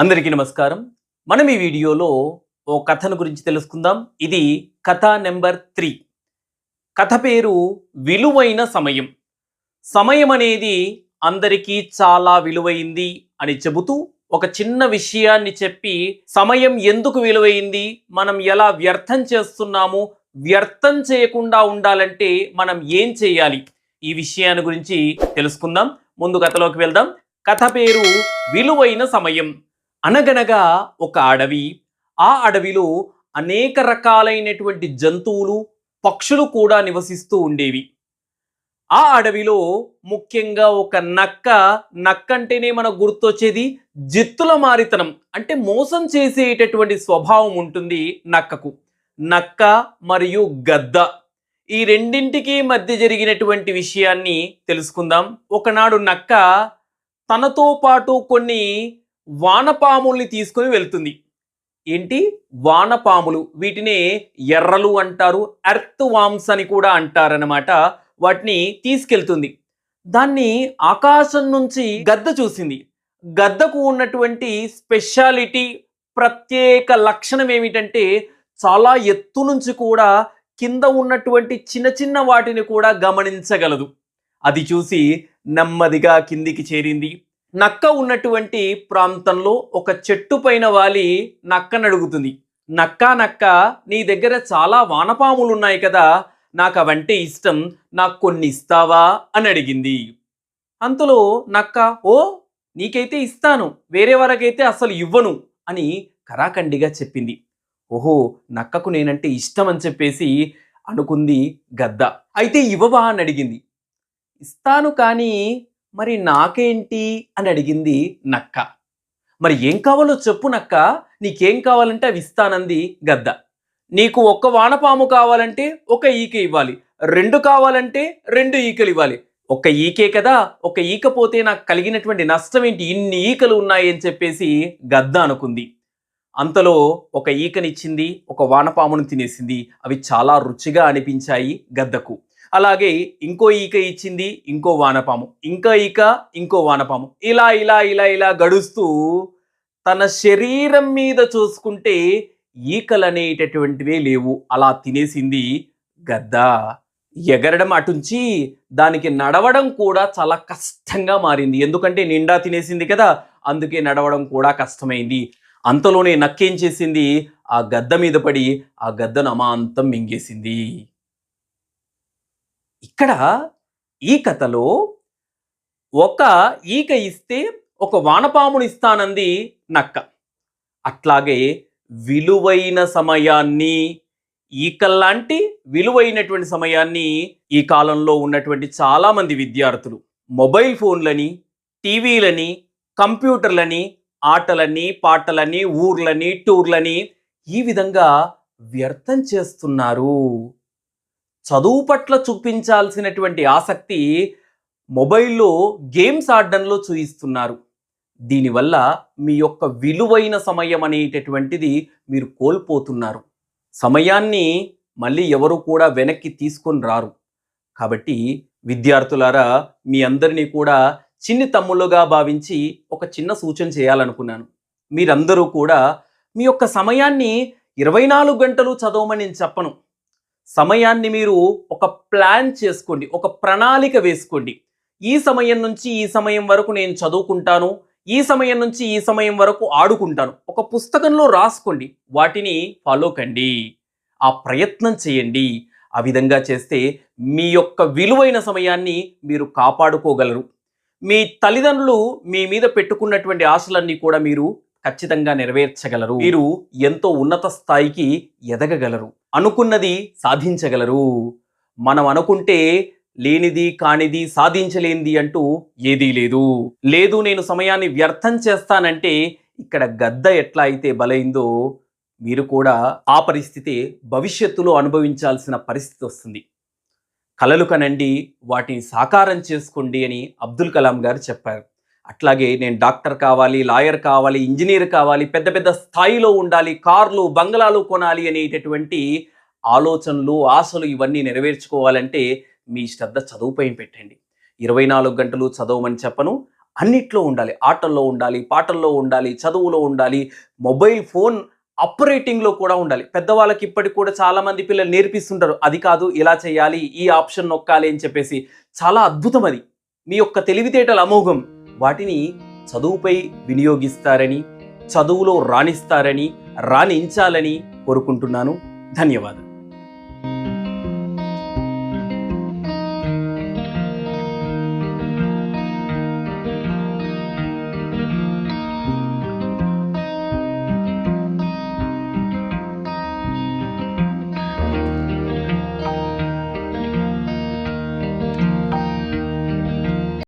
అందరికీ నమస్కారం. మనం ఈ వీడియోలో ఓ కథను గురించి తెలుసుకుందాం. ఇది కథ నెంబర్ త్రీ. కథ పేరు విలువైన సమయం. సమయం అనేది అందరికీ చాలా విలువైంది అని చెబుతూ ఒక చిన్న విషయాన్ని చెప్పి సమయం ఎందుకు విలువైంది? మనం ఎలా వ్యర్థం చేస్తున్నాము? వ్యర్థం చేయకుండా ఉండాలంటే మనం ఏం చేయాలి? ఈ విషయాన్ని గురించి తెలుసుకుందాం. ముందు కథలోకి వెళ్దాం. కథ పేరు విలువైన సమయం. అనగనగా ఒక అడవి. ఆ అడవిలో అనేక రకాలైనటువంటి జంతువులు పక్షులు కూడా నివసిస్తూ ఉండేవి. ఆ అడవిలో ముఖ్యంగా ఒక నక్క నక్క అంటేనే మనకు గుర్తొచ్చేది జిత్తుల మారితనం. అంటే మోసం చేసేటటువంటి స్వభావం ఉంటుంది నక్కకు. నక్క మరియు గద్ద. ఈ రెండింటికి మధ్య జరిగినటువంటి విషయాన్ని తెలుసుకుందాం. ఒకనాడు నక్క తనతో పాటు కొన్ని వానపాముల్ని తీసుకొని వెళ్తుంది. ఏంటి? వానపాములు. వీటినే ఎర్రలు అంటారు ఎర్త్ వామ్స్ అని కూడా అంటారనమాట వాటిని తీసుకెళ్తుంది. దాన్ని ఆకాశం నుంచి గద్ద చూసింది. గద్దకు ఉన్నటువంటి స్పెషాలిటీ ప్రత్యేక లక్షణం ఏమిటంటే చాలా ఎత్తు నుంచి కూడా కింద ఉన్నటువంటి చిన్న చిన్న వాటిని కూడా గమనించగలదు. అది చూసి నెమ్మదిగా కిందికి చేరింది. నక్క ఉన్నటువంటి ప్రాంతంలో ఒక చెట్టు పైన వాలి నక్కను అడుగుతుంది. నక్క నక్క నీ దగ్గర చాలా వానపాములు ఉన్నాయి కదా నాకు అవంటే ఇష్టం నాకు కొన్ని ఇస్తావా అని అడిగింది. అంతలో నక్క ఓ నీకైతే ఇస్తాను వేరే వారికైతే అసలు ఇవ్వను అని కరాఖండిగా చెప్పింది. ఓహో నక్కకు నేనంటే ఇష్టం అని చెప్పేసి అనుకుంది గద్ద. అయితే ఇవ్వవా అని అడిగింది. ఇస్తాను కానీ మరి నాకేంటి అని అడిగింది నక్క. మరి ఏం కావాలో చెప్పు నక్క నీకేం కావాలంటే అవి ఇస్తానంది గద్ద. నీకు ఒక్క వానపాము కావాలంటే ఒక ఈక ఇవ్వాలి. రెండు కావాలంటే రెండు ఈకలు ఇవ్వాలి. ఒక ఈకే కదా ఒక ఈక పోతే నాకు కలిగినటువంటి నష్టం ఏంటి? ఇన్ని ఈకలు ఉన్నాయి అని చెప్పేసి గద్ద అనుకుంది. అంతలో ఒక ఈకనిచ్చింది ఒక వానపామును తినేసింది. అవి చాలా రుచిగా అనిపించాయి గద్దకు. అలాగే ఇంకో ఈక ఇచ్చింది ఇంకో వానపాము. ఇంకా ఈక ఇంకో వానపాము. ఇలా ఇలా ఇలా ఇలా గడుస్తూ తన శరీరం మీద చూసుకుంటే ఈకలు అనేటటువంటివే లేవు. అలా తినేసింది గద్ద. ఎగరడం అటుంచి దానికి నడవడం కూడా చాలా కష్టంగా మారింది. ఎందుకంటే నిండా తినేసింది కదా అందుకే నడవడం కూడా కష్టమైంది. అంతలోనే నక్కేం చేసింది? ఆ గద్ద మీద పడి ఆ గద్దను అమాంతం మింగేసింది. ఇక్కడ ఈ కథలో ఒక ఈక ఇస్తే ఒక వానపామును ఇస్తానంది నక్క. అట్లాగే విలువైన సమయాన్ని ఈకల్లాంటి విలువైనటువంటి సమయాన్ని ఈ కాలంలో ఉన్నటువంటి చాలామంది విద్యార్థులు మొబైల్ ఫోన్లని టీవీలని కంప్యూటర్లని ఆటలని పాటలని ఊర్లని టూర్లని ఈ విధంగా వ్యర్థం చేస్తున్నారు. చదువు పట్ల చూపించాల్సినటువంటి ఆసక్తి మొబైల్లో గేమ్స్ ఆడడంలో చూయిస్తున్నారు. దీనివల్ల మీ యొక్క విలువైన సమయం అనేటటువంటిది మీరు కోల్పోతున్నారు. సమయాన్ని మళ్ళీ ఎవరు కూడా వెనక్కి తీసుకొని రారు. కాబట్టి విద్యార్థులారా మీ అందరినీ కూడా చిన్ని తమ్ముళ్ళుగా భావించి ఒక చిన్న సూచన చేయాలనుకున్నాను. మీరందరూ కూడా మీ యొక్క సమయాన్ని ఇరవై నాలుగు గంటలు చదవమని నేను చెప్పను. సమయాన్ని మీరు ఒక ప్లాన్ చేసుకోండి ఒక ప్రణాళిక వేసుకోండి. ఈ సమయం నుంచి ఈ సమయం వరకు నేను చదువుకుంటాను ఈ సమయం నుంచి ఈ సమయం వరకు ఆడుకుంటాను. ఒక పుస్తకంలో రాసుకోండి వాటిని ఫాలో కండి ఆ ప్రయత్నం చేయండి. ఆ విధంగా చేస్తే మీ యొక్క విలువైన సమయాన్ని మీరు కాపాడుకోగలరు. మీ తల్లిదండ్రులు మీ మీద పెట్టుకున్నటువంటి ఆశలన్నీ కూడా మీరు ఖచ్చితంగా నెరవేర్చగలరు. మీరు ఎంతో ఉన్నత స్థాయికి ఎదగగలరు. అనుకున్నది సాధించగలరు. మనం అనుకుంటే లేనిది కానిది సాధించలేనిది అంటూ ఏదీ లేదు. లేదు నేను సమయాన్ని వ్యర్థం చేస్తానంటే ఇక్కడ గద్ద ఎట్లా అయితే బలైందో మీరు కూడా ఆ పరిస్థితి భవిష్యత్తులో అనుభవించాల్సిన పరిస్థితి వస్తుంది. కలలు కనండి వాటిని సాకారం చేసుకోండి అని అబ్దుల్ కలాం గారు చెప్పారు. అట్లాగే నేను డాక్టర్ కావాలి లాయర్ కావాలి ఇంజనీర్ కావాలి పెద్ద పెద్ద స్థాయిలో ఉండాలి కార్లు బంగ్లాలు కొనాలి అనేటటువంటి ఆలోచనలు ఆశలు ఇవన్నీ నెరవేర్చుకోవాలంటే మీ శ్రద్ధ చదువుపైన పెట్టండి. ఇరవై నాలుగు గంటలు చదవమని చెప్పను. అన్నిట్లో ఉండాలి. ఆటల్లో ఉండాలి పాటల్లో ఉండాలి చదువులో ఉండాలి మొబైల్ ఫోన్ ఆపరేటింగ్లో కూడా ఉండాలి. పెద్దవాళ్ళకి ఇప్పటికి కూడా చాలామంది పిల్లలు నేర్పిస్తుంటారు. అది కాదు ఇలా చేయాలి ఈ ఆప్షన్ నొక్కాలి అని చెప్పేసి. చాలా అద్భుతం అది. మీ యొక్క తెలివితేటల అమోఘం. వాటిని చదువుపై వినియోగిస్తారని చదువులో రాణిస్తారని రాణించాలని కోరుకుంటున్నాను. ధన్యవాదాలు.